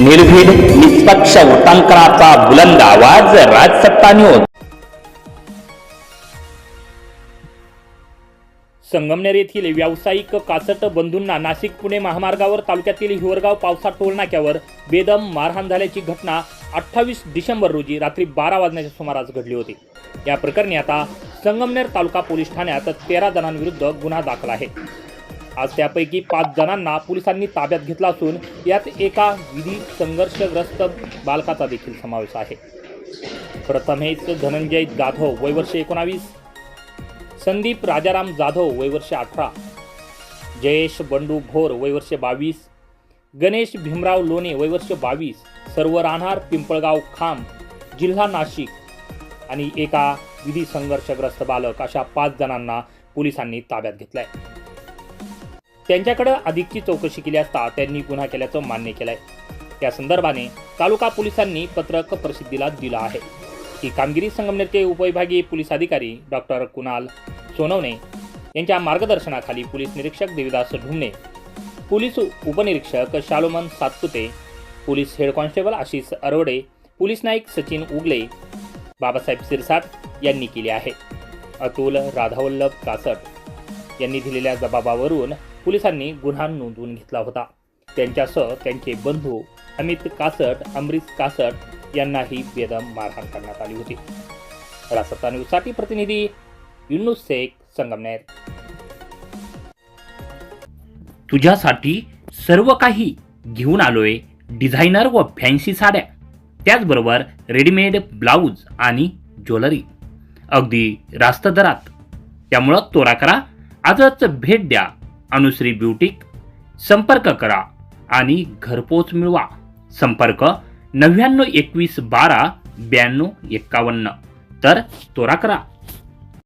निर्भीड निष्पक्ष वृत्तांकनाचा बुलंद आवाज राजसत्ता न्यूज संगमनेर येथील व्यावसायिक कासट बंधूंना नाशिक पुणे महामार्गावर तालुक्यातील हिवरगाव पावसा टोल नाक्यावर बेदम मारहाण झाल्याची घटना अठ्ठावीस डिसेंबर रोजी रात्री बारा वाजण्याच्या सुमारास घडली होती. या प्रकरणी आता संगमनेर तालुका पोलीस ठाण्यात तेरा जणांविरुद्ध गुन्हा दाखल आहे. आज त्यापैकी पाच जणांना पोलिसांनी ताब्यात घेतला असून यात एका विधी संघर्षग्रस्त बालकाचा देखील समावेश आहे. प्रथमेश धनंजय जाधव वय वर्ष एकोणावीस. संदीप राजाराम जाधव वय वर्ष अठरा. जयेश बंडू भोर वय वर्ष बावीस. गणेश भीमराव लोणे वय वर्ष बावीस. सर्व राहणार पिंपळगाव खांब जिल्हा नाशिक. आणि एका विधी संघर्षग्रस्त बालक अशा पाच जणांना पोलिसांनी ताब्यात घेतलाय. त्यांच्याकडे अधिकची चौकशी केली असता त्यांनी गुन्हा केल्याचं मान्य केलंय. त्या संदर्भाने तालुका पोलिसांनी पत्रक प्रसिद्धीला दिलं आहे. ही कामगिरी संगमनेरचे उपविभागीय पोलीस अधिकारी डॉक्टर कुणाल सोनवणे यांच्या मार्गदर्शनाखाली पोलीस निरीक्षक देविदास ढुमणे पोलीस उपनिरीक्षक Shalomon Satpute police head constable Ashish Arode police naik Sachin Ugale Babasaheb Sirsat यांनी केली आहे. अतुल राधावल्लभ कासट यांनी दिलेल्या जबाबावरून पोलिसांनी गुन्हा नोंदवून घेतला होता. त्यांच्यासह त्यांचे बंधू अमित कासट अमरीश कासट यांनाही बेदम मारहाण करण्यात आली होती. रासत्ता न्यूजसाठी प्रतिनिधी युनुस शेख संगमनेर. तुझ्यासाठी सर्व काही घेऊन आलोय डिझायनर व फॅन्सी साड्या. त्याचबरोबर रेडीमेड ब्लाऊज आणि ज्वेलरी. अगदी रास्त दरात. त्यामुळं तोरा करा. आजच भेट द्या. अनुश्री ब्युटिक संपर्क करा आणि घरपोच मिळवा. संपर्क नव्याण्णव एकवीस बारा ब्याण्णव एक्कावन्न तर तोरा करा.